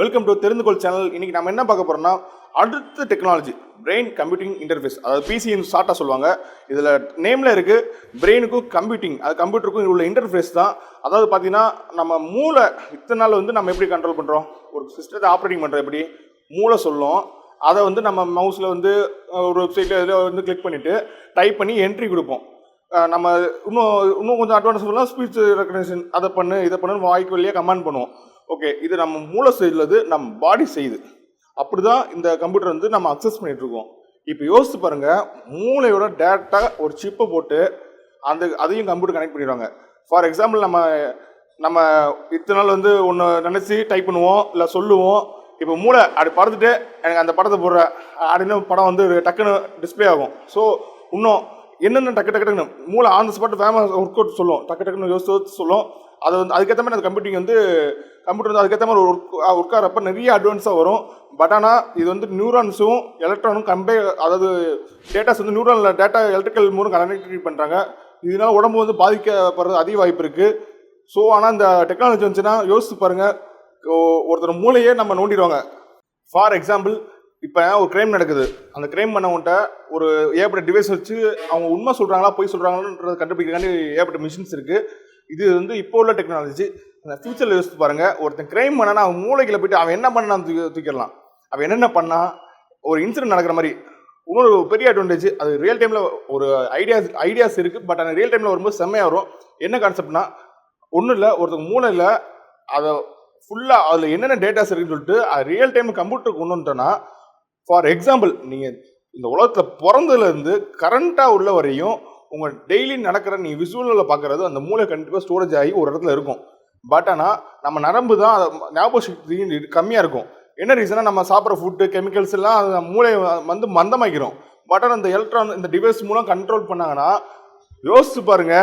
Welcome to தெரிந்துகொள் channel இன்னைக்கு நம்ம என்ன பார்க்க போறோம்னா அடுத்த டெக்னாலஜி பிரெயின் கம்ப்யூட்டிங் இன்டர்ஃபேஸ் அதாவது பிசின்னு ஷார்ட்டாக சொல்லுவாங்க. இதில் நேமில் இருக்கு பிரெயினுக்கும் கம்ப்யூட்டிங் அது கம்ப்யூட்டருக்கும் உள்ள இன்டர்ஃபேஸ் தான். அதாவது பார்த்தீங்கன்னா நம்ம மூளை இத்தனை நாள் வந்து நம்ம எப்படி கண்ட்ரோல் பண்ணுறோம் ஒரு சிஸ்டத்தை ஆப்ரேட்டிங் பண்ணுறோம் எப்படி? மூளை சொல்லும். அதை வந்து நம்ம மவுஸில் வந்து ஒரு வெப்சைட்டில் இதில் வந்து கிளிக் பண்ணிவிட்டு டைப் பண்ணி என்ட்ரி கொடுப்போம். நம்ம இன்னும் இன்னும் கொஞ்சம் அட்வான்ஸ் சொல்லலாம் ஸ்பீச் ரெக்கக்னேஷன் அதை பண்ணு இதை பண்ணுன்னு வாய்க்கு வழியாக கமாண்ட் பண்ணுவோம். ஓகே இது நம்ம மூளை செய்யுது நம்ம பாடி செய்யுது அப்படி தான் இந்த கம்ப்யூட்டர் வந்து நம்ம அக்சஸ் பண்ணிட்டு இருக்கோம் இப்போ யோசிச்சு பாருங்க மூளையோட டேரெக்டாக ஒரு சிப்பை போட்டு அந்த அதையும் கம்ப்யூட்டர் கனெக்ட் பண்ணிடுவாங்க. ஃபார் எக்ஸாம்பிள் நம்ம நம்ம இத்தனை நாள் வந்து ஒன்று நினச்சி டைப் பண்ணுவோம் இல்லை சொல்லுவோம். இப்போ மூளை அப்படி பறந்துட்டு எனக்கு அந்த படத்தை போடுற அப்படின்னு படம் வந்து டக்குன்னு டிஸ்ப்ளே ஆகும். ஸோ இன்னும் என்னென்ன டக்கு டக்கு டக்குன்னு மூளை on spot famous work out சொல்லும். டக்கு டக்குன்னு யோசித்து யோசிச்சு சொல்லும். அது வந்து அதுக்கேற்ற மாதிரி அந்த கம்ப்யூட்டிங் வந்து கம்ப்யூட்டர் வந்து அதுக்கேற்ற மாதிரி ஒர்க் உட்காரப்ப நிறைய அட்வான்ஸாக வரும். பட் ஆனால் இது வந்து நியூரான்ஸும் எலக்ட்ரானும் கம்பே அதாவது டேட்டாஸ் வந்து நியூரானில் டேட்டா எலக்ட்ரிக்கல் மூலம் கனெக்டிவிட்டி பண்ணுறாங்க இதனால் உடம்பு வந்து பாதிக்கப்படுறது அதிக வாய்ப்பு இருக்குது ஸோ ஆனால் இந்த டெக்னாலஜி வந்துச்சுன்னா யோசிச்சு பாருங்கள் ஒருத்தர் மூளையே நம்ம நோண்டிடுவாங்க. ஃபார் எக்ஸாம்பிள் இப்போ ஒரு கிரைம் நடக்குது. அந்த கிரைம் பண்ணவன்ட்ட ஒரு ஏற்பட்ட டிவைஸ் வச்சு அவங்க உண்மை சொல்கிறாங்களா பொய் சொல்கிறாங்கன்றத கண்டுபிடிக்கிறாண்டி ஏகப்பட்ட மிஷின்ஸ் இருக்குது இது வந்து இப்போ உள்ள டெக்னாலஜி ஃபியூச்சரில் யோசித்து பாருங்க ஒருத்தன் கிரைம் பண்ணனா அவன் மூளைக்குள்ள போயிட்டு அவன் என்ன பண்ணான்னு தூக்கிடலாம். அவன் என்னென்ன பண்ணா ஒரு இன்சிடென்ட் நடக்கிற மாதிரி இன்னொரு பெரிய அட்வான்டேஜ் அது ரியல் டைமில் ஒரு ஐடியாஸ் ஐடியாஸ் இருக்குது பட் ஆனால் ரியல் டைமில் வரும்போது செம்மையாக வரும். என்ன கான்செப்ட்னா ஒன்றும் இல்லை ஒருத்தங்க மூளையில் அதை ஃபுல்லாக அதில் என்னென்ன டேட்டாஸ் இருக்குன்னு சொல்லிட்டு அது ரியல் டைம் கம்ப்யூட்டருக்கு கொண்டு வந்துட்டோன்னா ஃபார் எக்ஸாம்பிள் நீங்கள் இந்த உலகத்தில் பிறந்ததுலேருந்து கரண்ட்டாக உள்ள வரையும் உங்கள் டெய்லி நடக்கிற நீ விசுவலில் பார்க்குறது அந்த மூளை கண்டிப்பாக ஸ்டோரேஜ் ஆகி ஒரு இடத்துல இருக்கும். பட் ஆனால் நம்ம நரம்பு தான் அதை ஞாபக சக்தி கம்மியாக இருக்கும். என்ன ரீசனாக நம்ம சாப்பிட்ற ஃபுட்டு கெமிக்கல்ஸ் எல்லாம் அது மூளையை வந்து மந்தமாக்கிறோம் பட் ஆனால் இந்த எலக்ட்ரான் இந்த டிவைஸ் மூலம் கண்ட்ரோல் பண்ணாங்கன்னா யோசிச்சு பாருங்க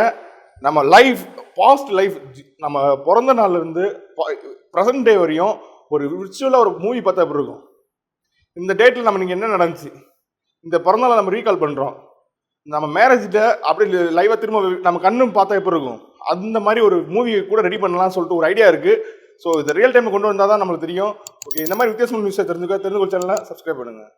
நம்ம லைஃப் பாஸ்ட் லைஃப் நம்ம பிறந்த நாள்லேருந்து ப்ரெசன்ட் டே வரையும் ஒரு விர்ச்சுவலாக ஒரு மூவி பார்த்தா எப்படி இருக்கும்? இந்த டேட்டில் நம்ம நீங்கள் என்ன நடந்துச்சு? இந்த பிறந்தநாளை நம்ம ரீகால் பண்ணுறோம் நம்ம மேரேஜ்கிட்ட அப்படி லைவாக திரும்ப நம்ம கண்ணும் பார்த்தா எப்படி இருக்கும்? அந்த மாதிரி ஒரு மூவி கூட ரெடி பண்ணலாம்னு சொல்லிட்டு ஒரு ஐடியா இருக்குது ஸோ இது ரியல் டைம் கொண்டு வந்தால் தான் நம்மளுக்கு தெரியும். ஓகே இந்த மாதிரி வித்தியாசமான நியூஸை தெரிஞ்சுக்க தெரிஞ்சு சேனலை சப்ஸ்கிரைப் பண்ணுங்கள்